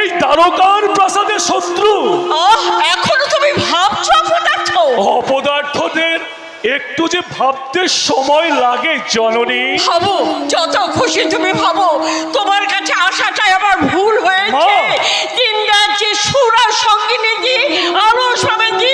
এই তারকার প্রাসাদের শত্রু। এখনও তুমি ভাবছ অপদার্থ? অপদার্থদের একটু যে ভাবতে সময় লাগে জননী। ভাবো যত খুশি তুমি ভাবো। তোমার কাছে আসাটাই আমার ভুল হয়েছে! দিন রাত যে সুরা সঙ্গিনী দিয়ে সবাই ভাবে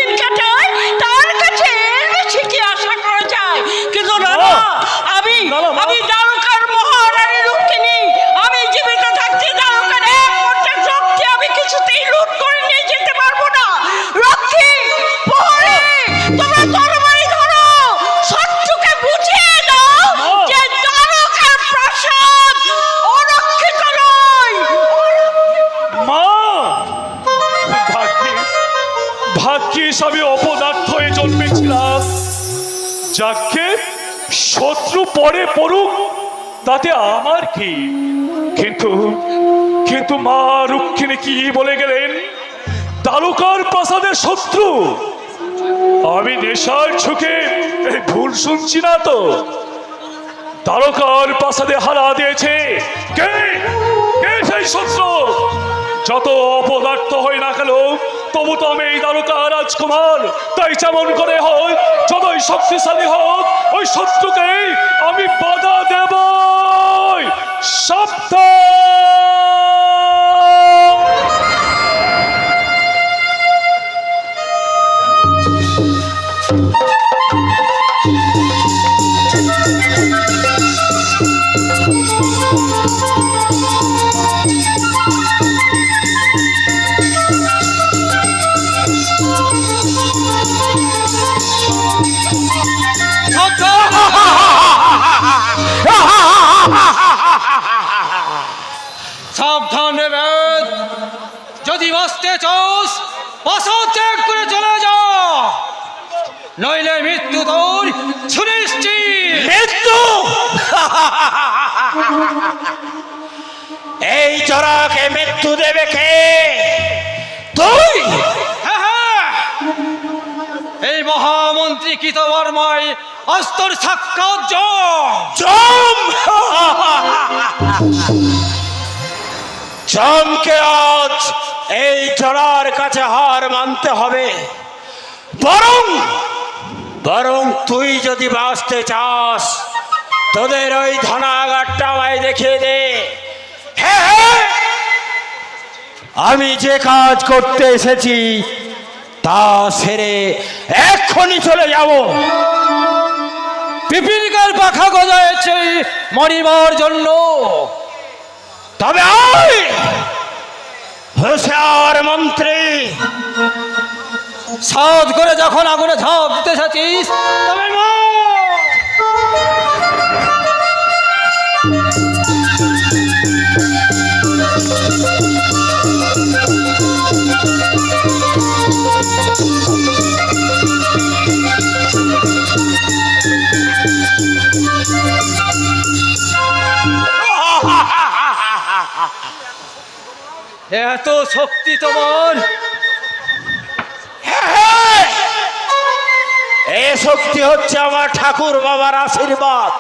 যাকে শত্রু পরে পড়ুক, তাতে আমার কি? কিন্তু কিন্তু মা রুক্মিণী কি বলে গেলেন? তালুকার প্রাসাদের শত্রু। আমি নেশার এই ভুল শুনছি না তো। তারকার প্রাসাদে হারা দিয়েছে। কে? কে সেই শত্রু? যত অপদার্থ হয়ে না গেল তবু তো আমি এই দ্বারকা রাজকুমার। তাই যেমন করে হোক যতই শক্তিশালী হোক, ওই শত্রুকে আমি বাধা দেব সাবধান সাবধান বাঁচতে চাস পাশাও ত্যাগ করে চলে যা নইলে মৃত্যু তোর সুনিশ্চিত। মৃত্যু! এই চড়াকে মৃত্যু দেবে কে? তুই! হ্যাঁ, হ্যাঁ। এই মহামন্ত্রী কৃতবর্মায় অস্তর সাক্ষাৎ জম। জম! জমকে আজ এই চড়ার কাছে হার মানতে হবে। বরং বরং তুই যদি বাঁচতে চাস, তোদের ওই ধনাগারটা আমায় দেখিয়ে দে। আমি যে কাজ করতে এসেছি, তা সেরে এক্ষুনি চলে যাব। পিপিলিকার পাখা গজায়েছে মরিবার জন্য। তবে আয়! হুঁশিয়ার মন্ত্রী সাধ করে যখন আগুনে ঝাঁপ দিতে এসেছিস তবে। এত শক্তি তোমার। এই শক্তি হচ্ছে আমার ঠাকুর বাবার আশীর্বাদ।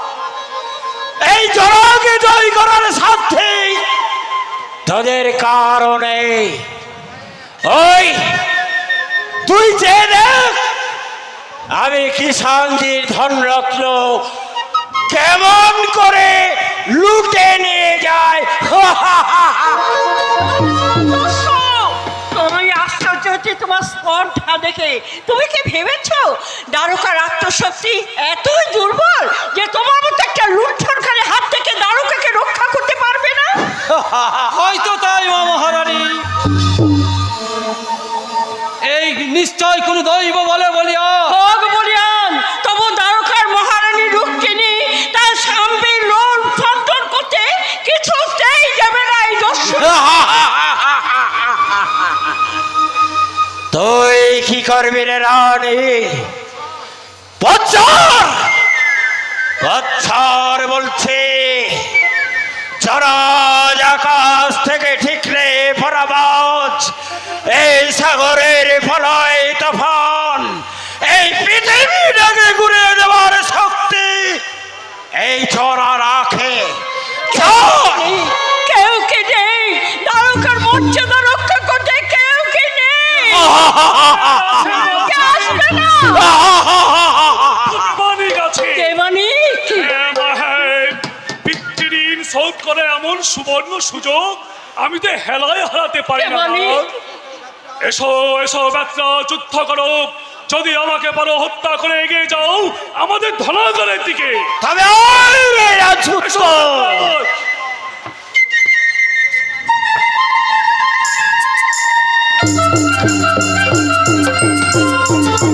এই জড়াকে জয় করার সাথে তোদের কারণে। ওই, তুই চেয়ে দেখ, আমি কিষানজির ধনরত্ন কেমন করে তোমার স্পর্ধা দেখে। তুমি কি ভেবেছ? দ্বারকার আত্মশক্তি এতই দুর্বল যে তোমার মতো একটা লুণ্ঠনকারী হাত থেকে দ্বারকাকে রক্ষা করতে পারবে না? হয়তো তাই মহারানী। এই নিশ্চয় কোনো দৈব বলে তুই কি করবি রে রানী? বচ্চর বচ্চর বলছে। চরাজ আকাশ থেকে ঠিকরে পরাবাজ। এই সাগরের ফলয় তফান। এই পৃথিবীটাকে ঘুরে দেওয়ার শক্তি। এই চরা শোধ করে এমন সুবর্ণ সুযোগ আমি তো হেলায় হারাতে পারি না এসো এসো ব্যবসা যুদ্ধ করো। যদি আমাকে বলো হত্যা করে এগিয়ে যাও আমাদের ধনাগরের দিকে। তবে এসো, ব্যবসা।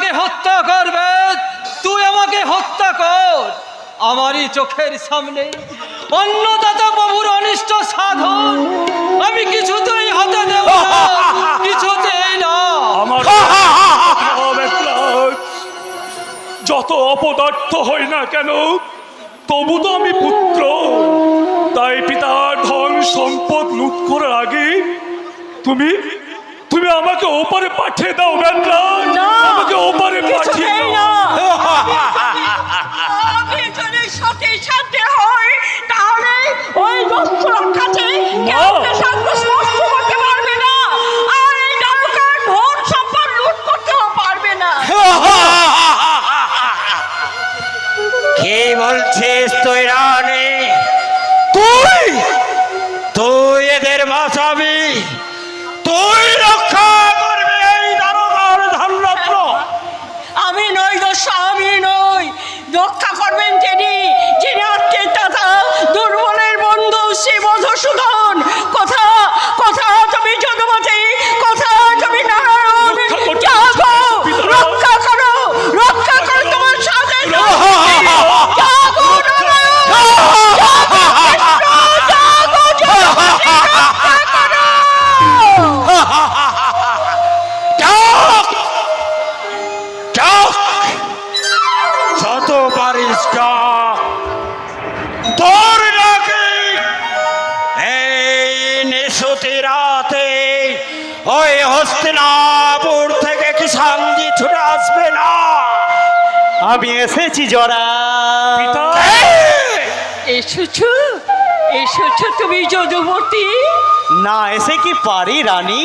আমাকে হত্যা করবে। তুই আমাকে হত্যা কর। আমারই চোখের সামনে অন্নদাতা বাবুর অনিষ্ট সাধন। আমি কিছুতেই হতে দেব কিছুতেই না। যত অপদার্থ হই না কেন তবু তো আমি পুত্র। তাই পিতার ধন সম্পদ লুট করার আগে তুমি তুমি আমাকে ওপারে পাঠিয়ে দাও আমাকে ওপারে পাঠিয়ে দাও। হয় তাহলে ওই দস্যুর কাছে জরা এসেছ এসেছ তুমি যদুমতি। না এসে কি পারি রানী?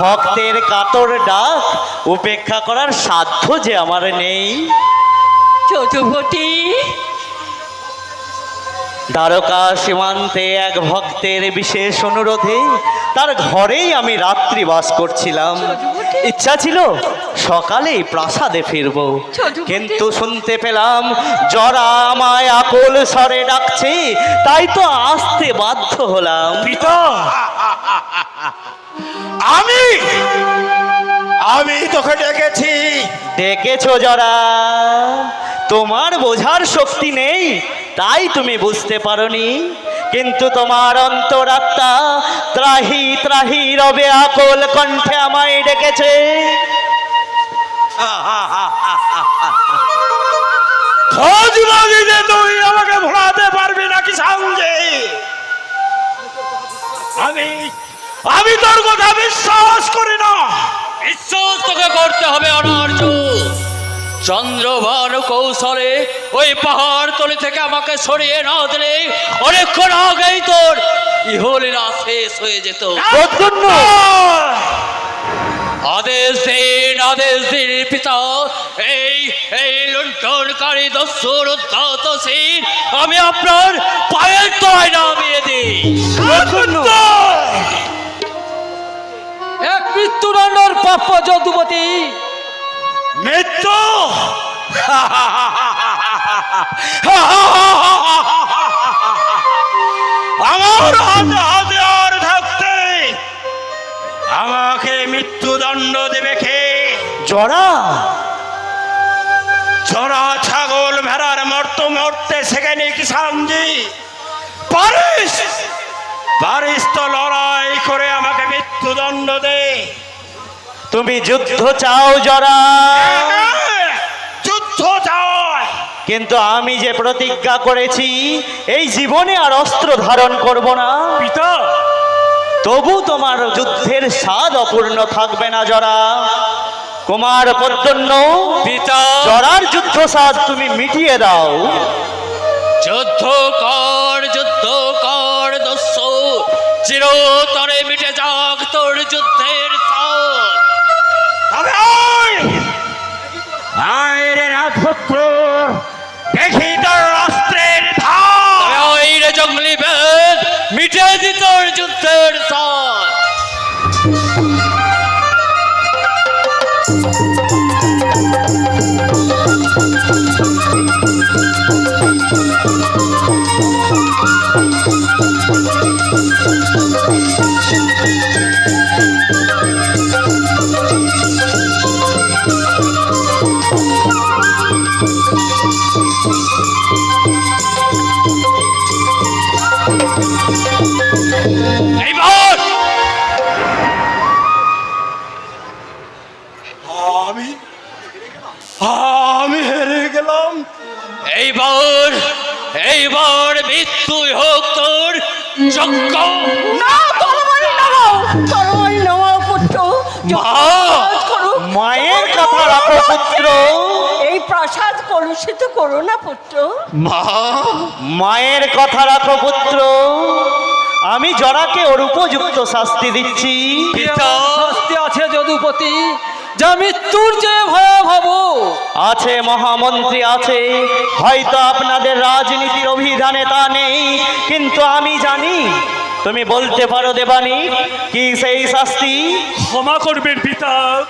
ভক্তের কাতর ডাক উপেক্ষা করার সাধ্য যে আমার নেই। যদুমতি। দ্বারকা সীমান্তে এক ভক্তের বিশেষ অনুরোধে তার ঘরেই আমি রাত্রি বাস করছিলাম ইচ্ছা ছিল? সকালেই প্রাসাদে ফিরব। কিন্তু শুনতে পেলাম জরা আমায় আকল স্বরে ডাকছে তাই তো আসতে বাধ্য হলাম। পিতা! আমি! আমি তোকে ডেকেছি। ডেকেছো জরা তোমার বোঝার শক্তি নেই তাই তুমি বুঝতে পারোনি। কিন্তু তোমার অন্তরাত্মা ত্রাহি ত্রাহি রবে আকল কণ্ঠে আমায় ডেকেছে। খোঁজ লাগিয়ে তুই আমাকে ভোলাতে পারবি নাকি সঙ্গে আমি আমি তোর কথা বিশ্বাস করি না। বিশ্বাস তোকে করতে হবে অনার্য চন্দ্রভান কৌশলে ওই পাহাড় তলি থেকে আমাকে সরিয়ে না দিলে অনেকক্ষণ আগেই তোর ইহলীলা শেষ হয়ে যেত। আদেশ দিন আদেশ দিন পিতা এই এই লুণ্ঠনকারী দস্যুর উদ্ধত সিন আমি আপনার পায়ের তলায় নামিয়ে দিই। এক মৃত্যুদণ্ডর প্রাপ্য যদুমতি মৃত্যু? আমার হাতে জরা। চড়া ছাগল ভেড়ার মরতে মরতে সেখানে কি সামজি পারিস পারিস তো লড়াই করে আমাকে মৃত্যুদণ্ড দে। তুমি যুদ্ধ চাও জরা। যুদ্ধ চাও কিন্তু আমি যে প্রতিজ্ঞা করেছি এই জীবনে আর অস্ত্র ধারণ করব না। পিতা! তবু তোমার যুদ্ধের স্বাদ অপূর্ণ থাকবে না জরা। কুমার পদ্মন্য পিতা জরার যুদ্ধ স্বাদ তুমি মিটিয়ে দাও। যুদ্ধ কর যুদ্ধ কর দস্য। চিরতরে মিটে যাক তোর যুদ্ধের সাথ তবে আয়! রে রাজপুত্র দেখি তোর অস্ত্রের ধার ওই রে জঙ্গলি বেদ মিটে দি তোর যুদ্ধের সাথ ピンポンポンポンポンポンポン。এইবার এইবার মৃত্যুই হোক তোর যজ্ঞ। না তরবারি নামাও তরবারি নামাও পুত্র যজ্ঞ করো। মায়ের কথা রাখো পুত্র। এই প্রাসাদ কলুষিত করো না পুত্র। মা। মায়ের কথা রাখো পুত্র। আমি জরাকে ওর উপযুক্ত শাস্তি দিচ্ছি। পিতা। শাস্তি আছে যদুপতি। যা মৃত্যুর চেয়ে ভয়াবহ। আছে মহামন্ত্রী আছে। হয়তো আপনাদের রাজনীতির অভিধানে তা নেই কিন্তু আমি জানি তুমি বলতে পারো দেবানি কি সেই শাস্তি? ক্ষমা করবেন পিতা।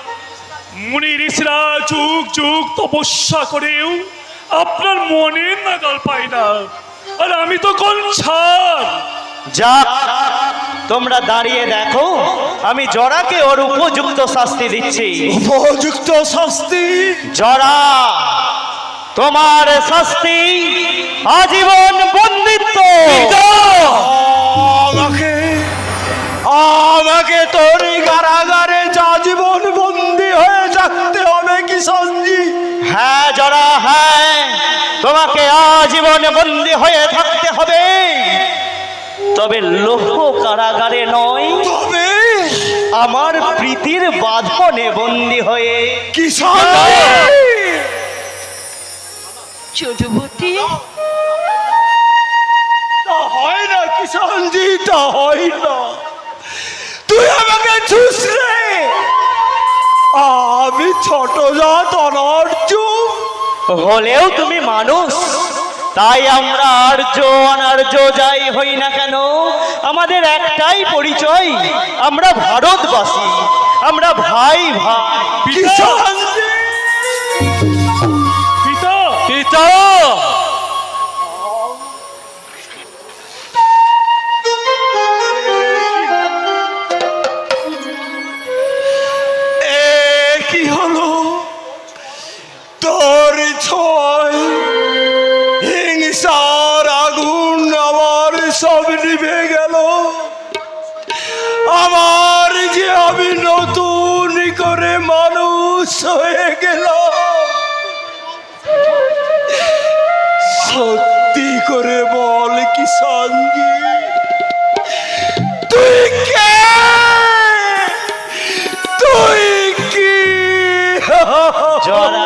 মুনি ঋষিরা যুগ যুগ তপস্যা করেও আপনার মনের নাগাল পাই না। আর আমি তো কোন ছাড় যাক তোমরা দাঁড়িয়ে দেখো। আমি জরাকে ওর উপযুক্ত শাস্তি দিচ্ছি। উপযুক্ত শাস্তি? জরা তোমার শাস্তি আজীবন বন্দিত্ব। আমাকে আমাকে তোর কারাগারে জীবন বন্দি হয়ে থাকতে হবে কি সঞ্জি? হ্যাঁ জরা হ্যাঁ তোমাকে আজীবন বন্দি হয়ে থাকতে হবে। তবে লোহ কারাগারে নয়। তবে আমার প্রীতির বাঁধনে বন্দি হয়ে। কি সঞ্জি তা হয় না কি তা হয় না। তুই আমাকে ছুস রে! আমি ছোট জাত অনর্জুন। হলেও তুমি মানুষ। তাই আমরা আর্য অনার্য যাই হই না কেন আমাদের একটাই পরিচয় আমরা ভারতবাসী আমরা ভাই ভাই। পিতা। পিতা। মানুষ হয়ে গেল। সত্যি করে বল কি সঙ্গী? তুই কে? তুই কি? জরা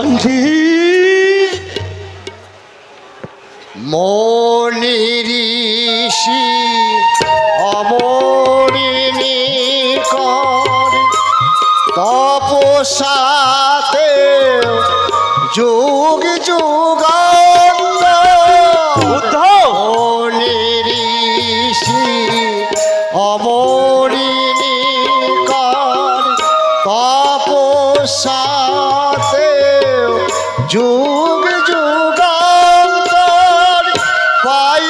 গান্ধী মনি ঋষি অমরিণী কর পাই